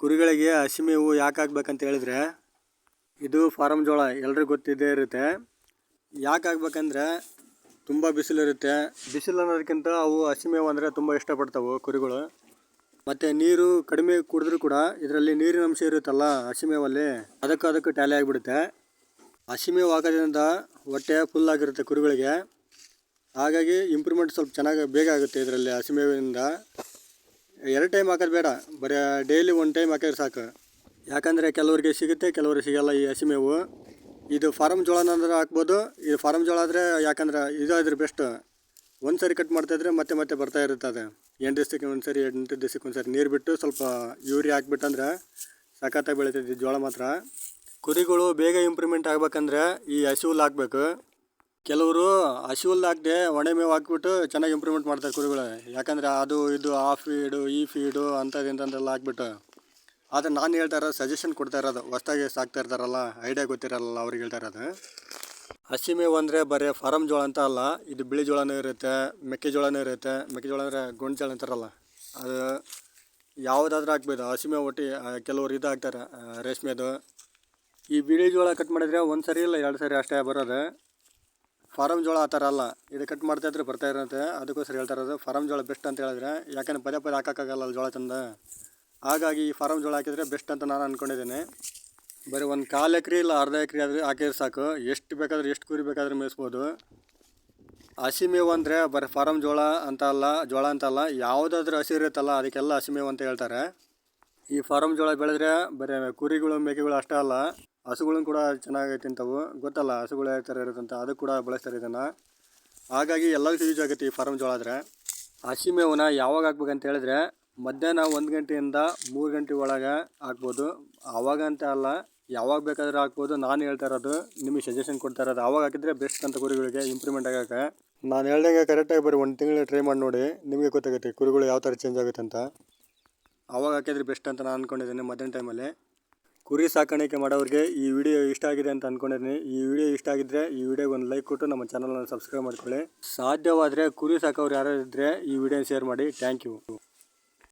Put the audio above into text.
ಕುರಿಗಳಿಗೆ ಹಸಿ ಮೇವು ಯಾಕೆ ಹಾಕ್ಬೇಕಂತ ಹೇಳಿದ್ರೆ, ಇದು ಫಾರಮ್ ಜೋಳ, ಎಲ್ರಿಗೂ ಗೊತ್ತಿದ್ದೇ ಇರುತ್ತೆ. ಯಾಕೆ ಹಾಕ್ಬೇಕಂದ್ರೆ ತುಂಬ ಬಿಸಿಲಿರುತ್ತೆ. ಬಿಸಿಲು ಅನ್ನೋದಕ್ಕಿಂತ ಅವು ಹಸಿ ಮೇವು ಅಂದರೆ ತುಂಬ ಇಷ್ಟಪಡ್ತಾವೆ ಕುರಿಗಳು. ಮತ್ತು ನೀರು ಕಡಿಮೆ ಕುಡಿದ್ರೂ ಕೂಡ ಇದರಲ್ಲಿ ನೀರಿನ ಅಂಶ ಇರುತ್ತಲ್ಲ ಹಸಿ ಮೇವಲ್ಲಿ ಅದಕ್ಕೆ ಅದಕ್ಕೆ ಟ್ಯಾಲಿ ಆಗಿಬಿಡುತ್ತೆ. ಹಸಿ ಮೇವು ಹಾಕೋದ್ರಿಂದ ಹೊಟ್ಟೆ ಫುಲ್ ಆಗಿರುತ್ತೆ ಕುರಿಗಳಿಗೆ. ಹಾಗಾಗಿ ಇಂಪ್ರೂವ್ಮೆಂಟ್ ಸ್ವಲ್ಪ ಚೆನ್ನಾಗಿ ಬೇಗ ಆಗುತ್ತೆ ಇದರಲ್ಲಿ ಹಸಿ ಮೇವಿನಿಂದ ಎರಡು ಟೈಮ್ ಹಾಕೋದು ಬೇಡ. ಬರೀ ಡೈಲಿ ಒನ್ ಟೈಮ್ ಹಾಕಿದ್ರೆ ಸಾಕು. ಯಾಕಂದರೆ ಕೆಲವರಿಗೆ ಸಿಗುತ್ತೆ, ಕೆಲವರಿಗೆ ಸಿಗೋಲ್ಲ ಈ ಹಸಿ ಮೇವು. ಇದು ಫಾರಮ್ ಜೋಳನಾದ್ರೆ ಹಾಕ್ಬೋದು. ಇದು ಫಾರಮ್ ಜೋಳ ಆದರೆ ಯಾಕಂದ್ರೆ ಇದು ಆದ್ರೆ ಬೆಸ್ಟ್ ಒಂದು ಸರಿ ಕಟ್ ಮಾಡ್ತಾಯಿದ್ರೆ ಮತ್ತೆ ಮತ್ತೆ ಬರ್ತಾ ಇರುತ್ತೆ ಅದು. ಎಂಟು ದಿವಸಕ್ಕೆ ಒಂದು ಸರಿ, ಎಂಟು ದಿವಸಕ್ಕೆ ಒಂದು ಸರಿ ನೀರು ಬಿಟ್ಟು ಸ್ವಲ್ಪ ಯೂರಿ ಹಾಕ್ಬಿಟ್ಟಂದ್ರೆ ಸಖತ್ತಾಗಿ ಬೆಳೀತೈತಿ ಜೋಳ ಮಾತ್ರ. ಕುರಿಗಳು ಬೇಗ ಇಂಪ್ರೂವ್ಮೆಂಟ್ ಆಗ್ಬೇಕಂದ್ರೆ ಈ ಹಸಿ ಹುಲ್ಲು ಹಾಕ್ಬೇಕು. ಕೆಲವರು ಹಸಿವಲ್ಲಿ ಹುಲ್ಲು ಹಾಕದೆ ಒಣ ಮೇವು ಹಾಕ್ಬಿಟ್ಟು ಚೆನ್ನಾಗಿ ಇಂಪ್ರೂವ್ಮೆಂಟ್ ಮಾಡ್ತಾರೆ ಕುರಿಗಳು. ಯಾಕಂದರೆ ಅದು ಇದು ಆ ಫೀಡು ಈ ಫೀಡು ಅಂಥದ್ದು ಇಂಥದ್ದೆಲ್ಲ ಹಾಕ್ಬಿಟ್ಟು. ಆದರೆ ನಾನು ಹೇಳ್ತಾ ಸಜೆಷನ್ ಕೊಡ್ತಾ ಇರೋದು. ಹೊಸ್ದಾಗಿ ಸಾಕ್ತಾ ಇರ್ತಾರಲ್ಲ ಐಡಿಯಾ ಗೊತ್ತಿರಲ್ಲ, ಅವ್ರಿಗೆ ಹೇಳ್ತಾ ಇರೋದು. ಹಸಿ ಮೇವು ಅಂದರೆ ಬರೀ ಫಾರಮ್ ಜೋಳ ಅಂತ ಅಲ್ಲ, ಇದು ಬಿಳಿ ಜೋಳನೂ ಇರುತ್ತೆ ಮೆಕ್ಕೆಜೋಳನೂ ಇರುತ್ತೆ. ಮೆಕ್ಕೆಜೋಳ ಅಂದರೆ ಗೊಂಡ್ಜೋಳ ಅಂತಾರಲ್ಲ, ಅದು ಯಾವುದಾದ್ರೂ ಹಾಕ್ಬೋದು. ಹಸಿ ಮೇವು ಒಟ್ಟಿ ಕೆಲವರು ಇದು ಹಾಕ್ತಾರೆ ರೇಷ್ಮೆದು. ಈ ಬಿಳಿ ಜೋಳ ಕಟ್ ಮಾಡಿದರೆ ಒಂದು ಸರಿ ಇಲ್ಲ ಎರಡು ಸರಿ ಅಷ್ಟೇ ಬರೋದು. ಫಾರಮ್ ಜೋಳ ಆ ಥರ ಅಲ್ಲ. ಇದು ಕಟ್ ಮಾಡ್ತಾ ಇದ್ರೆ ಬರ್ತಾ ಇರುತ್ತೆ. ಅದಕ್ಕೋಸ್ಕರ ಹೇಳ್ತಾ ಇರೋದು ಫಾರಮ್ ಜೋಳ ಬೆಸ್ಟ್ ಅಂತ ಹೇಳಿದ್ರೆ, ಯಾಕಂದ್ರೆ ಪದೇ ಪದೇ ಹಾಕೋಕ್ಕಾಗಲ್ಲ ಜೋಳ ತಂದ. ಹಾಗಾಗಿ ಈ ಫಾರಮ್ ಜೋಳ ಹಾಕಿದರೆ ಬೆಸ್ಟ್ ಅಂತ ನಾನು ಅಂದ್ಕೊಂಡಿದ್ದೀನಿ ಬರೀ ಒಂದು ಕಾಲು ಎಕ್ರೆ ಇಲ್ಲ ಅರ್ಧ ಎಕ್ರೆ ಆದ್ರೆ ಹಾಕಿದ್ರೆ ಸಾಕು. ಎಷ್ಟು ಬೇಕಾದ್ರೆ ಎಷ್ಟು ಕುರಿ ಬೇಕಾದ್ರೆ ಮೇಯಿಸ್ಬೋದು. ಹಸಿ ಮೇವು ಅಂದರೆ ಬರೀ ಫಾರಮ್ ಜೋಳ ಅಂತ ಅಲ್ಲ, ಜೋಳ ಅಂತ ಅಲ್ಲ, ಯಾವುದಾದ್ರೂ ಹಸಿ ಇರುತ್ತಲ್ಲ, ಅದಕ್ಕೆಲ್ಲ ಹಸಿ ಮೇವು ಅಂತ ಹೇಳ್ತಾರೆ. ಈ ಫಾರಮ್ ಜೋಳ ಬೆಳೆದ್ರೆ ಬರೀ ಕುರಿಗಳು ಮೇಕೆಗಳು ಅಷ್ಟೇ ಅಲ್ಲ. ಹಸುಗಳನ್ನು ಕೂಡ ಚೆನ್ನಾಗಿ ತಿಂತಾವು. ಗೊತ್ತಲ್ಲ, ಹಸುಗಳು ಯಾವ ಥರ ಇರುತ್ತಂತ, ಅದು ಕೂಡ ಬಳಸ್ತಾರೆ ಇದನ್ನು. ಹಾಗಾಗಿ ಎಲ್ಲರಿಗೂ ಯೂಸ್ ಆಗುತ್ತೆ ಈ ಫಾರಮ್ ಜೋಳ ಆದರೆ. ಹಸಿ ಯಾವಾಗ ಹಾಕ್ಬೇಕಂತ ಹೇಳಿದ್ರೆ, ಮಧ್ಯಾಹ್ನ ಒಂದು ಗಂಟೆಯಿಂದ ಮೂರು ಗಂಟೆ ಒಳಗೆ ಹಾಕ್ಬೋದು. ಆವಾಗ ಅಂತ ಅಲ್ಲ, ಯಾವಾಗ ಬೇಕಾದರೂ ಹಾಕ್ಬೋದು. ನಾನು ಹೇಳ್ತಾ ಇರೋದು, ನಿಮಗೆ ಸಜೆಷನ್ ಕೊಡ್ತಾ ಇರೋದು ಆವಾಗ ಹಾಕಿದರೆ ಬೆಸ್ಟ್ ಅಂತ ಕುರಿಗಳಿಗೆ ಇಂಪ್ರೂವ್ಮೆಂಟ್ ಆಗೋಕ್ಕೆ. ನಾನು ಹೇಳ್ದಂಗೆ ಕರೆಕ್ಟಾಗಿ ಬರೀ ಒಂದು ತಿಂಗಳು ಟ್ರೈ ಮಾಡಿ ನೋಡಿ, ನಿಮಗೆ ಗೊತ್ತಾಗುತ್ತೆ ಕುರಿಗಳು ಯಾವ ಥರ ಚೇಂಜ್ ಆಗುತ್ತೆ ಅಂತ. ಆವಾಗ ಹಾಕಿದ್ರೆ ಬೆಸ್ಟ್ ಅಂತ ನಾನು ಅಂದ್ಕೊಂಡಿದ್ದೀನಿ ಮಧ್ಯಾಹ್ನ ಟೈಮಲ್ಲಿ ಕುರಿ ಸಾಕಾಣಿಕೆ ಮಾಡೋರಿಗೆ ಈ ವಿಡಿಯೋ ಇಷ್ಟ ಆಗಿದೆ ಅಂತ ಅಂದ್ಕೊಂಡಿದ್ದೀನಿ ಈ ವಿಡಿಯೋ ಇಷ್ಟ ಆಗಿದ್ರೆ ಈ ವಿಡಿಯೋಗೆ ಒಂದು ಲೈಕ್ ಕೊಟ್ಟು ನಮ್ಮ ಚಾನಲ್ನ ಸಬ್ಸ್ಕ್ರೈಬ್ ಮಾಡ್ಕೊಳ್ಳಿ. ಸಾಧ್ಯವಾದರೆ ಕುರಿ ಸಾಕೋರು ಯಾರು ಇದ್ದರೆ ಈ ವಿಡಿಯೋ ಶೇರ್ ಮಾಡಿ. Thank you.